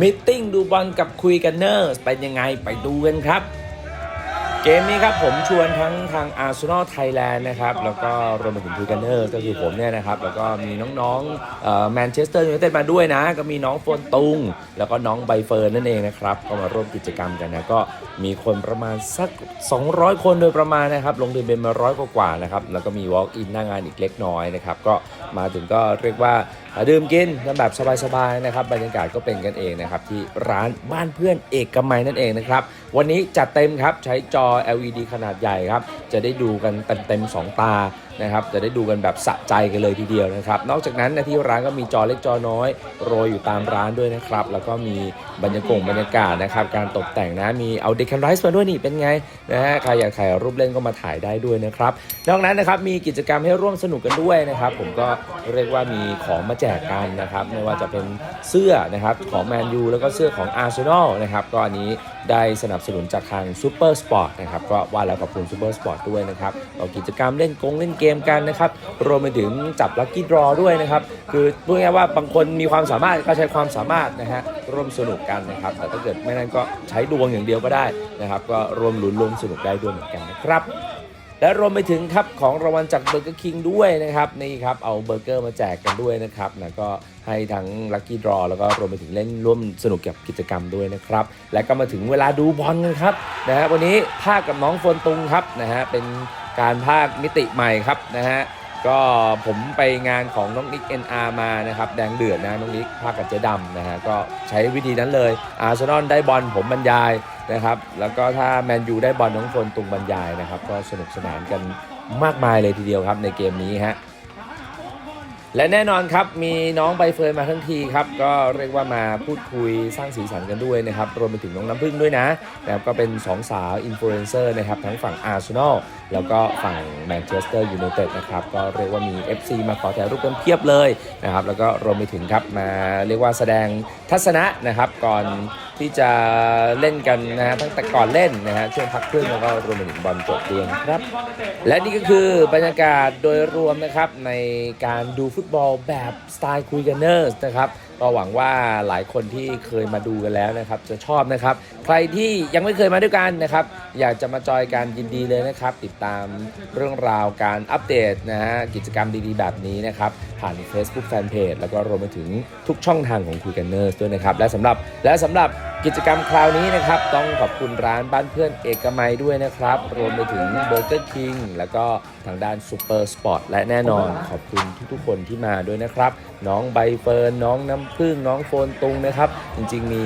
มิทติ้งดูบอลกับคุยกันเนอร์ เป็นยังไงไปดูกันครับ เกมนี้ครับผมชวนทั้งทาง Arsenal Thailand นะครับแล้วก็รวมไปถึงคุยกันเนอร์ก็คือผมเนี่ยนะครับ แล้วก็มีน้องๆแมนเชสเตอร์ยูไนเต็ดมาด้วยนะ ก็มีน้องโฟนตุง แล้วก็น้องใบเฟิร์นนั่นเองนะครับ ก็มาร่วมกิจกรรมกันนะ ก็มีคนประมาณสัก 200 คนโดยประมาณนะครับ ลงทะเบียนมาร้อยกว่าๆนะครับแล้วก็มี Walk in หน้างานอีกเล็กน้อยนะครับก็มาถึงก็เรียกว่า ดื่มกินกันแบบสบายๆนะครับบรรยากาศก็เป็นกันเองนะครับที่ร้านบ้านเพื่อนเอกมัยนั่นเองนะครับวันนี้จัดเต็มครับใช้จอ LED ขนาดใหญ่ครับจะได้ดูกันเต็มๆสองตา นะครับจะได้ดูกันแบบสะใจกันเลยทีเดียวนะครับ นอกจากนั้นนะที่ร้านก็มีจอเล็กจอน้อย โรยอยู่ตามร้านด้วยนะครับ แล้วก็มีบรรยากาศบรรยากาศนะครับ การตกแต่งนะมีเอาเดคนไรส์มาด้วยนี่เป็นไงนะฮะใครอยากถ่ายรูปเล่นก็มาถ่ายได้ด้วยนะครับ นอกนั้นนะครับมีกิจกรรมให้ร่วมสนุกกันด้วยนะครับ ผมก็เรียกว่ามีของมาแจกกันนะครับไม่ว่าจะเป็นเสื้อนะครับของแมนยูแล้วก็เสื้อของอาร์เซนอลนะครับก็อันนี้ได้สนับสนุนจากทางซูเปอร์สปอร์ตนะครับก็ว่าแล้วขอบคุณซูเปอร์สปอร์ตด้วยนะครับเอากิจกรรมเล่นกงเล่นเกมกันนะครับรวมไปถึงจับลัคกี้ดรอด้วยนะครับคือพูดง่ายว่าบางคนมีความสามารถก็ใช้ความสามารถนะฮะร่วมสนุกกันนะครับ แต่ถ้าเกิดไม่นั้นก็ใช้ดวงอย่างเดียวก็ได้นะครับ ก็รวมลุ้นรวมสนุกได้ด้วยเหมือนกันนะครับและรวมไปถึงครับของรางวัลจากเบอร์เกอร์คิงด้วยนะครับนี่ครับเอาเบอร์เกอร์มาแจกกันด้วยนะครับนะก็ให้ทั้งลัคกี้ดรอแล้วก็รวมไปถึงเล่นร่วมสนุกกับกิจกรรมด้วยนะครับ และก็มาถึงเวลาดูบอลกันครับนะฮะวันนี้ภาคกับน้องฟนตุงครับนะฮะเป็น การภาคมิติใหม่ครับนะฮะก็ผมไปงานของน้องนิก NR มานะครับแดงเดือดนะน้องนิกภาคกับเจ๊ดำนะฮะก็ใช้วิธีนั้นเลยอาร์เซนอลได้บอลผมบรรยายนะครับแล้วก็ถ้าแมนยูได้บอลน้องโฟนตุงบรรยายนะครับก็สนุกสนานกันมากมายเลยทีเดียวครับในเกมนี้ฮะ และแน่นอนครับมีน้องใบเฟิร์นมาทั้งทีครับก็เรียกว่ามาพูดคุยสร้างสีสันกันด้วยนะครับรวมไปถึงน้องน้ำพึ่งด้วยนะนะครับก็เป็น 2 สาวอินฟลูเอนเซอร์นะครับทั้งฝั่งอาร์เซนอลแล้วก็ฝั่งแมนเชสเตอร์ยูไนเต็ดนะครับก็เรียกว่ามี FC มาขอถ่ายรูปกันเพียบเลยนะครับแล้วก็รวมไปถึงครับมาเรียกว่าแสดงทัศนะนะครับก่อน ที่จะเล่นกันนะฮะตั้งแต่ก่อนเล่นนะฮะช่วงพักครึ่งแล้วก็รวมไปถึงบอลจบด้วยครับ และนี่ก็คือบรรยากาศโดยรวมนะครับในการดูฟุตบอลแบบสไตล์คุยกันเนอร์นะครับก็หวังว่าหลายคนที่เคยมาดูกันแล้วนะครับ จะชอบนะครับ ใครที่ยังไม่เคยมาด้วยกันนะครับ อยากจะมาจอยกันยินดีเลยนะครับ ติดตามเรื่องราวการอัปเดตนะฮะกิจกรรมดีๆ แบบนี้นะครับ ผ่าน Facebook Fanpage แล้วก็รวมไปถึงทุกช่องทางของคุยกันเนอร์ด้วยนะครับ และสำหรับและสำหรับ กิจกรรมคราวนี้นะครับ ต้องขอบคุณร้านบ้านเพื่อนเอกมัยด้วยนะครับ รวมไปถึงเบอร์เกอร์คิงแล้วก็ทางด้านซูเปอร์สปอร์ตและแน่นอนขอบคุณทุกๆคนที่มาด้วยนะครับ น้องใบเฟิร์นน้องน้ำพึ่งน้องโฟนตุงนะครับ จริงๆมี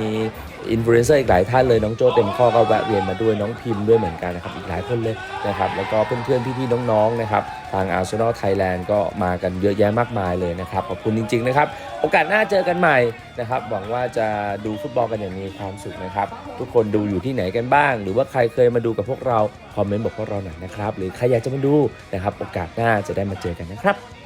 อินฟลูเอนเซอร์อีกหลายท่านเลยน้องโจเต็มข้อก็แวะเวียนมาด้วยน้องพิมพ์ด้วยเหมือนกันนะครับอีกหลายคนเลยนะครับแล้วก็เพื่อนๆพี่ๆน้องๆนะครับทาง Arsenal Thailand ก็มากันเยอะแยะมากมายเลยนะครับขอบคุณจริงๆนะครับโอกาสหน้าเจอกันใหม่นะครับหวังว่าจะดูฟุตบอลกันอย่างมีความสุขนะครับทุกคนดูอยู่ที่ไหนกันบ้าง หรือว่าใครเคยมาดูกับพวกเราคอมเมนต์บอกพวกเราหน่อยนะครับหรือใครอยากจะมาดูนะครับโอกาสหน้าจะได้มาเจอกันนะครับ